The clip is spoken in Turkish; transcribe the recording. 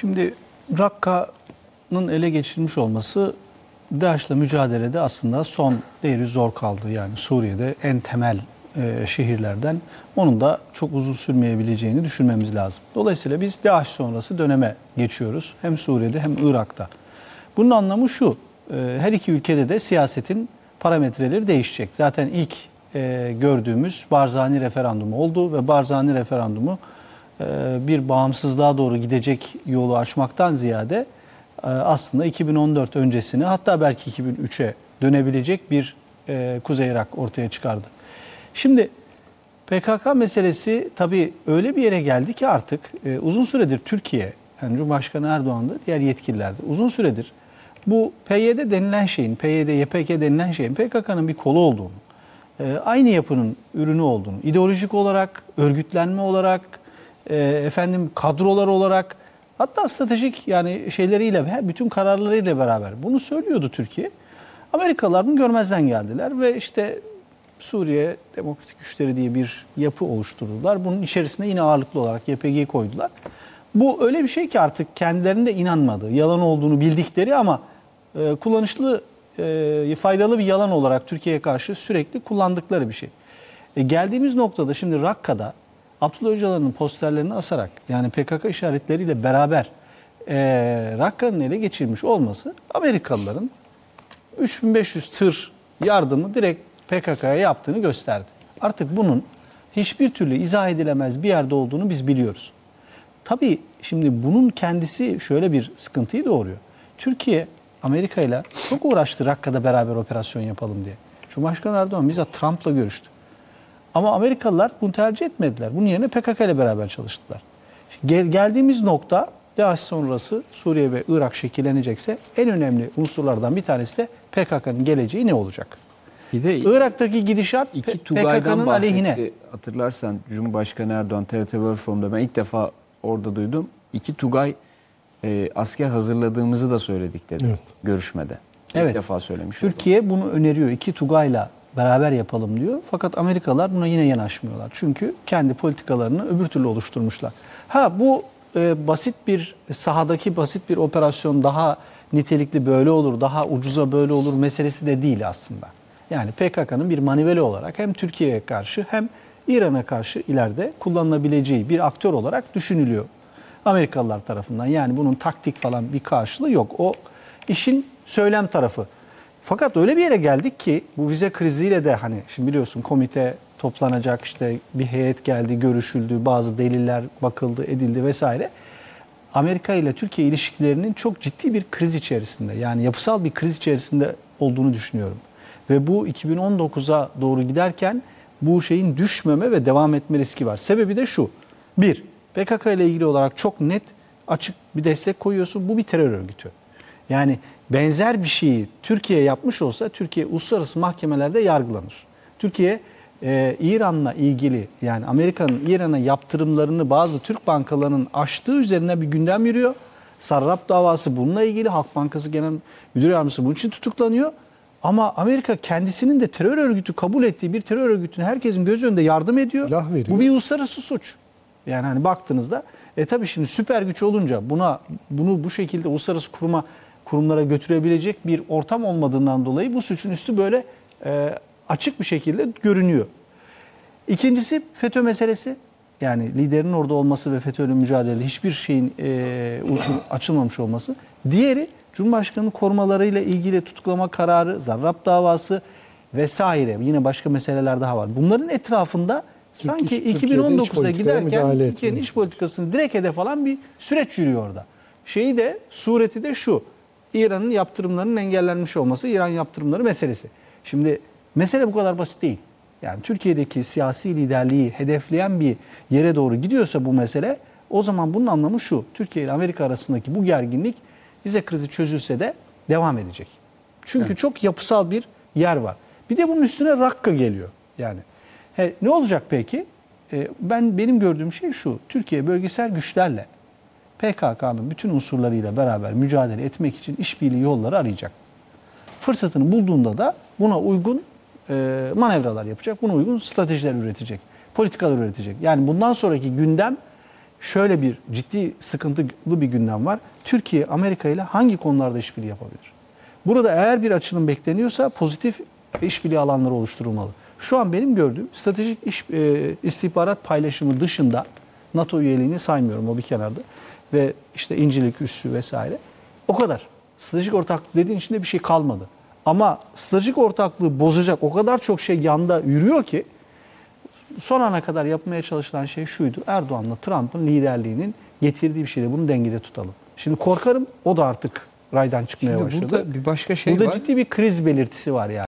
Şimdi Rakka'nın ele geçirilmiş olması DAEŞ'le mücadelede aslında son değeri zor kaldı. Yani Suriye'de en temel e, şehirlerden onun da çok uzun sürmeyebileceğini düşünmemiz lazım. Dolayısıyla biz DAEŞ sonrası döneme geçiyoruz. Hem Suriye'de hem Irak'ta. Bunun anlamı şu, e, her iki ülkede de siyasetin parametreleri değişecek. Zaten ilk e, gördüğümüz Barzani referandumu oldu ve Barzani referandumu bir bağımsızlığa doğru gidecek yolu açmaktan ziyade e, aslında 2014 öncesine hatta belki 2003'e dönebilecek bir e, Kuzey Irak ortaya çıkardı. Şimdi PKK meselesi tabii öyle bir yere geldi ki artık e, uzun süredir Türkiye, yani Cumhurbaşkanı Erdoğan da diğer yetkililer de uzun süredir bu PYD denilen şeyin, PYD, YPG denilen şeyin PKK'nın bir kolu olduğunu, aynı yapının ürünü olduğunu, ideolojik olarak, örgütlenme olarak, e, efendim kadrolar olarak, hatta stratejik yani şeyleriyle, bütün kararlarıyla beraber bunu söylüyordu Türkiye. Amerikalılar bunu görmezden geldiler ve işte Suriye Demokratik Güçleri diye bir yapı oluşturdular. Bunun içerisine yine ağırlıklı olarak YPG'yi koydular. Bu öyle bir şey ki artık kendilerinde inanmadı. Yalan olduğunu bildikleri ama e, kullanışlı, e, faydalı bir yalan olarak Türkiye'ye karşı sürekli kullandıkları bir şey. E, geldiğimiz noktada şimdi Rakka'da Abdullah Öcalan'ın posterlerini asarak yani PKK işaretleriyle beraber e, Rakka'nın ele geçirmiş olması Amerikalıların 3500 tır yardımı direkt PKK'ya yaptığını gösterdi. Artık bunun hiçbir türlü izah edilemez bir yerde olduğunu biz biliyoruz. Tabii şimdi bunun kendisi şöyle bir sıkıntıyı doğuruyor. Türkiye Amerika ile çok uğraştı Rakka'da beraber operasyon yapalım diye. Cumhurbaşkanı Erdoğan bizzat Trump'la görüştü. Ama Amerikalılar bunu tercih etmediler. Bunun yerine PKK ile beraber çalıştılar. Gel, geldiğimiz nokta DAEŞ sonrası Suriye ve Irak şekillenecekse en önemli unsurlardan bir tanesi de PKK'nın geleceği ne olacak? Bir de Irak'taki gidişat iki PKK'nın aleyhine. Hatırlarsan Cumhurbaşkanı Erdoğan TRT World Forum'da ben ilk defa orada duydum. İki Tugay e, asker hazırladığımızı da söyledik dedi Evet. görüşmede. Evet. İlk defa söylemiş. Türkiye bunu öneriyor. İki Tugay'la beraber yapalım diyor. Fakat Amerikalılar buna yine yanaşmıyorlar. Çünkü kendi politikalarını öbür türlü oluşturmuşlar. Ha bu e, basit bir sahadaki basit bir operasyon daha nitelikli böyle olur, daha ucuza böyle olur meselesi de değil aslında. Yani PKK'nın bir maniveli olarak hem Türkiye'ye karşı hem İran'a karşı ileride kullanılabileceği bir aktör olarak düşünülüyor. Amerikalılar tarafından. Yani bunun taktik falan bir karşılığı yok. O işin söylem tarafı. Fakat öyle bir yere geldik ki bu vize kriziyle de hani şimdi biliyorsun komite toplanacak işte bir heyet geldi görüşüldü bazı deliller bakıldı edildi vesaire. Amerika ile Türkiye ilişkilerinin çok ciddi bir kriz içerisinde yani yapısal bir kriz içerisinde olduğunu düşünüyorum. Ve bu 2019'a doğru giderken bu şeyin düşmeme ve devam etme riski var. Sebebi de şu. Bir, PKK ile ilgili olarak çok net açık bir destek koyuyorsun. Bu bir terör örgütü. Yani benzer bir şeyi Türkiye yapmış olsa Türkiye uluslararası mahkemelerde yargılanır. Türkiye e, İran'la ilgili yani Amerika'nın İran'a yaptırımlarını bazı Türk bankalarının aştığı üzerine bir gündem yürüyor. Sarraf davası bununla ilgili Halk Bankası Genel Müdür Yardımcısı bunun için tutuklanıyor. Ama Amerika kendisinin de terör örgütü kabul ettiği bir terör örgütüne herkesin göz önünde yardım ediyor. Silah veriyor. Bu bir uluslararası suç. Yani hani baktığınızda e tabii şimdi süper güç olunca buna bunu bu şekilde uluslararası kuruma kurumlara götürebilecek bir ortam olmadığından dolayı bu suçun üstü böyle e, açık bir şekilde görünüyor. İkincisi FETÖ meselesi. Yani liderin orada olması ve FETÖ'yle mücadele hiçbir şeyin e, açılmamış olması. Diğeri Cumhurbaşkanı korumalarıyla ilgili tutuklama kararı, zarrab davası vesaire. Yine başka meseleler daha var. Bunların etrafında sanki iç 2019'a politikaya giderken müdahale Türkiye'nin iç politikasını direkt hedef alan bir süreç yürüyor orada. Şeyi de sureti de şu. İran'ın yaptırımlarının engellenmiş olması, İran yaptırımları meselesi. Şimdi mesele bu kadar basit değil. Yani Türkiye'deki siyasi liderliği hedefleyen bir yere doğru gidiyorsa bu mesele o zaman bunun anlamı şu. Türkiye ile Amerika arasındaki bu gerginlik vize krizi çözülse de devam edecek. Çünkü çok yapısal bir yer var. Bir de bunun üstüne Rakka geliyor. Yani he, ne olacak peki? E, ben benim gördüğüm şey şu. Türkiye bölgesel güçlerle PKK'nın bütün unsurlarıyla beraber mücadele etmek için işbirliği yolları arayacak. Fırsatını bulduğunda da buna uygun e, manevralar yapacak, buna uygun stratejiler üretecek, politikalar üretecek. Yani bundan sonraki gündem şöyle bir ciddi sıkıntılı bir gündem var. Türkiye Amerika ile hangi konularda işbirliği yapabilir? Burada eğer bir açılım bekleniyorsa pozitif işbirliği alanları oluşturulmalı. Şu an benim gördüğüm stratejik iş, e, istihbarat paylaşımı dışında NATO üyeliğini saymıyorum o bir kenarda ve işte İncilik üssü vesaire. O kadar. Stratejik ortaklık dediğin içinde bir şey kalmadı. Ama stratejik ortaklığı bozacak o kadar çok şey yanda yürüyor ki son ana kadar yapmaya çalışılan şey şuydu. Erdoğan'la Trump'ın liderliğinin getirdiği bir şeydi. Bunu dengede tutalım. Şimdi korkarım o da artık raydan çıkmaya Şimdi başladı. burada bir başka şey Burada var. ciddi bir kriz belirtisi var yani.